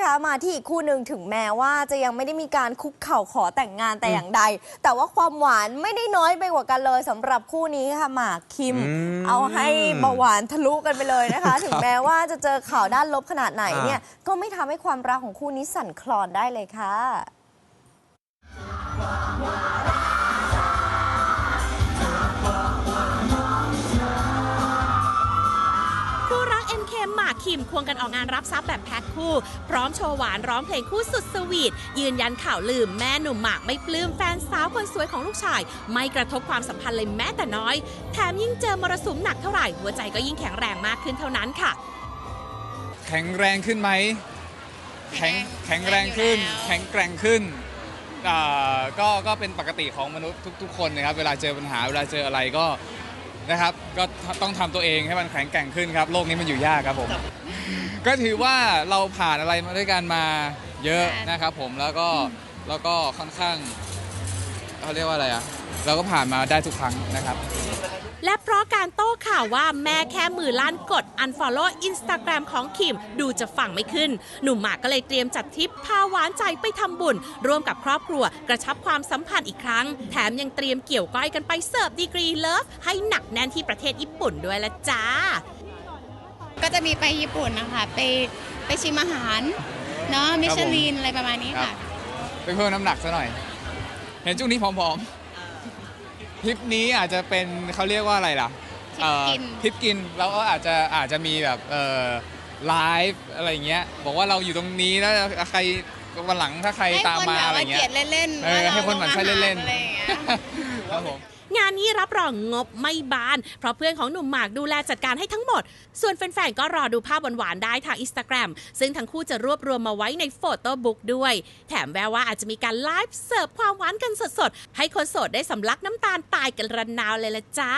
นะคะมาที่อีกคู่หนึ่งถึงแม้ว่าจะยังไม่ได้มีการคุกเข่าขอแต่งงานแต่อย่างใด แต่ว่าความหวานไม่ได้น้อยไปกว่ากันเลยสำหรับคู่นี้ค่ะหมากคิม อืมเอาให้เบาหวานทะลุกันไปเลยนะคะ ถึงแม้ว่าจะเจอข่าวด้านลบขนาดไหนเนี่ย ก็ไม่ทำให้ความรักของคู่นี้สั่นคลอนได้เลยค่ะ หมากคิมควงกันออกงานรับทรัพย์แบบแพ็คคู่ พร้อมโชว์หวานร้องเพลงคู่สุดสวีท ยืนยันข่าวลืมแม่หนุ่มหมากไม่ปลื้มแฟนสาวคนสวยของลูกชาย ไม่กระทบความสัมพันธ์เลยแม้แต่น้อย แถมยิ่งเจอมรสุมหนักเท่าไหร่ หัวใจก็ยิ่งแข็งแรงมากขึ้นเท่านั้นค่ะ แข็งแรงขึ้นไหมแข็งแข็งแรงขึ้น แข็งแกร่งขึ้นอ่าก็ก็เป็นปกติของมนุษย์ทุก ๆ คนนะครับ เวลาเจอปัญหาเวลาเจออะไรก็ นะครับ ก็ต้องทำตัวเองให้มันแข็งแกร่งขึ้นครับ โลกนี้มันอยู่ยากครับผม ก็ถือว่าเราผ่านอะไรมาด้วยกันมาเยอะนะครับผม แล้วก็แล้วก็ค่อนข้างเขาเรียกว่าอะไรอะ เราก็ผ่านมาได้ทุกครั้งนะครับ และเพราะการโต้ข่าวว่าแม่แค่มือลั่นกด unfollow Instagram ของคิมดูจะฟังไม่ขึ้น หนุ่มหมากก็เลยเตรียมจัดทริปพาหวานใจไปทำบุญ ร่วมกับครอบครัวกระชับความสัมพันธ์อีกครั้ง แถมยังเตรียมเกี่ยวก้อยกันไปเสิร์ฟดีกรีเลิฟให้หนักแน่นที่ประเทศญี่ปุ่นด้วยละจ้า ก็จะมีไปญี่ปุ่นนะคะไปไปชิมอาหารเนาะมิชลินอะไรประมาณนี้ครัค่ะบไปเพิ่มน้ำหนักซะหน่อย เห็นช่วงนี้ผอมๆ ทริปนี้อาจจะเป็นเขาเรียกว่าอะไรล่ะทริปกิน เอ่อทริปกินแล้วก็อาจจะอาจจะมีแบบเอ่อไลฟ์อะไรอย่างเงี้ยบอกว่าเราอยู่ตรงนี้แล้วใครวันหลังถ้าใครให้ตามคนมาแบบอะไรว่าเงี้เกลียยดเล่นๆเออว่าราให้คนหมั่นไส้เล่นลงอาหารอะไรอย่างเงี้ยๆครับผม งานนี้รับรองงบไม่บาน เพราะเพื่อนของหนุ่มหมากดูแลจัดการให้ทั้งหมด ส่วนแฟนๆก็รอดูภาพหวานๆได้ทางอินสตาแกรมซึ่งทั้งคู่จะรวบรวมมาไว้ในโฟโต้บุ๊กด้วย แถมแววว่าอาจจะมีการไลฟ์เสิร์ฟความหวานกันสดๆ ให้คนโสดได้สำลักน้ำตาลตายกันระนาวเลยละจ้า